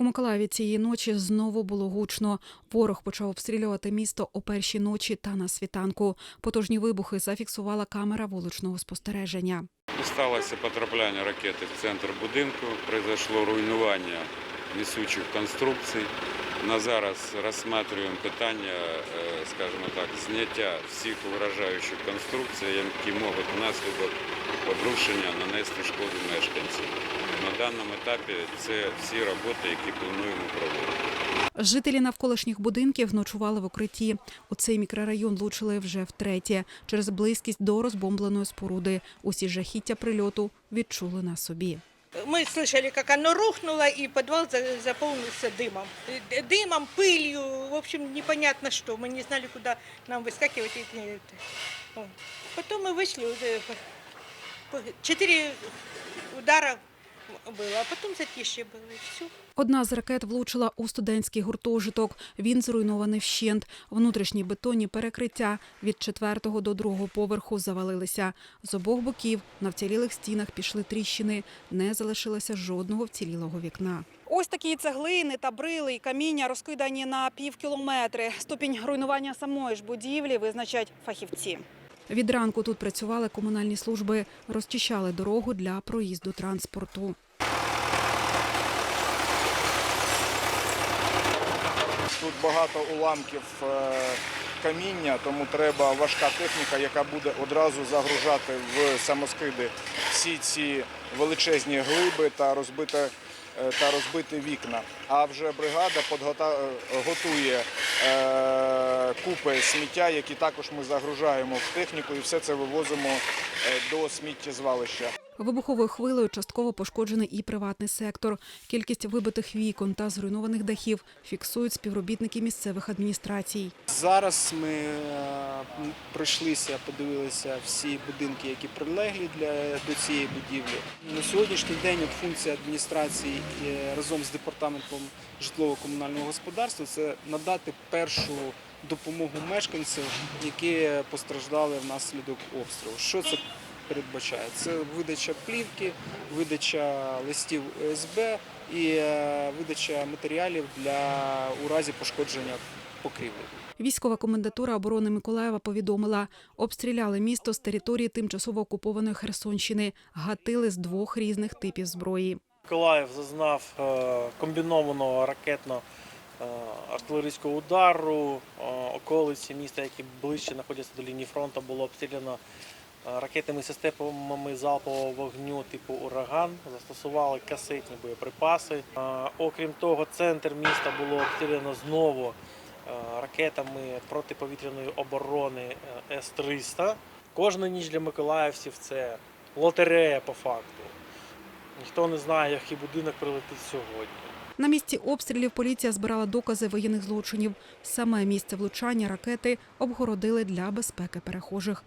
У Миколаєві цієї ночі знову було гучно. Ворог почав обстрілювати місто о першій ночі та на світанку. Потужні вибухи зафіксувала камера вуличного спостереження. Сталося потрапляння ракети в центр будинку, произошло руйнування несучих конструкцій. На зараз розглядаємо питання, е, скажімо так, зняття всіх угрожаючих конструкцій, які можуть внаслідок обрушення нанести шкоду мешканцям. На даному етапі це всі роботи, які плануємо проводити. Жителі навколишніх будинків ночували в укритті. У цей мікрорайон влучили вже втретє через близькість до розбомбленої споруди. Усі жахіття прильоту відчули на собі. Мы слышали, как оно рухнуло, и подвал за- заполнился дымом. Э, Дымом, пылью, в общем, непонятно что. Мы не знали, куда нам выскакивать. и, э, это. Вот. Потом мы вышли, уже по- по- четыре удара было, а потом затишье было, и все. Одна з ракет влучила у студентський гуртожиток. Він зруйнований вщент. Внутрішні бетонні перекриття від четвертого до другого поверху завалилися. З обох боків на вцілілих стінах пішли тріщини. Не залишилося жодного вцілілого вікна. Ось такі цеглини та брили і каміння розкидані на пів кілометри. Ступінь руйнування самої ж будівлі визначать фахівці. Від ранку тут працювали комунальні служби, розчищали дорогу для проїзду транспорту. Тут багато уламків е, каміння, тому треба важка техніка, яка буде одразу загружати в самоскиди всі ці величезні глиби та розбити, е, та розбити вікна. А вже бригада е, готує е, купи сміття, які також ми загружаємо в техніку і все це вивозимо е, до сміттєзвалища. Вибуховою хвилею частково пошкоджений і приватний сектор. Кількість вибитих вікон та зруйнованих дахів фіксують співробітники місцевих адміністрацій. Зараз ми е, пройшлися, подивилися всі будинки, які прилеглі для до цієї будівлі. На сьогоднішній день от функція адміністрації е, разом з департаментом житлово-комунального господарства це надати першу допомогу мешканцям, які постраждали внаслідок обстрілу. Що це передбачає? Це видача плівки, видача листів ОСБ і е, видача матеріалів для у разі пошкодження покрівлі. Військова комендатура оборони Миколаєва повідомила, обстріляли місто з території тимчасово окупованої Херсонщини, гатили з двох різних типів зброї. Миколаїв зазнав е, комбінованого ракетно е, артилерійського удару. Околиці міста, які ближче знаходяться до лінії фронту, було обстріляно ракетними системами залпового вогню типу ураган. Застосували касетні боєприпаси. Е, Окрім того, центр міста було обстріляно знову е, ракетами протиповітряної оборони е, С-300. Кожна ніч для миколаївців це лотерея по факту. Ніхто не знає, який будинок прилетить сьогодні. На місці обстрілів поліція збирала докази воєнних злочинів. Саме місце влучання ракети обгородили для безпеки перехожих.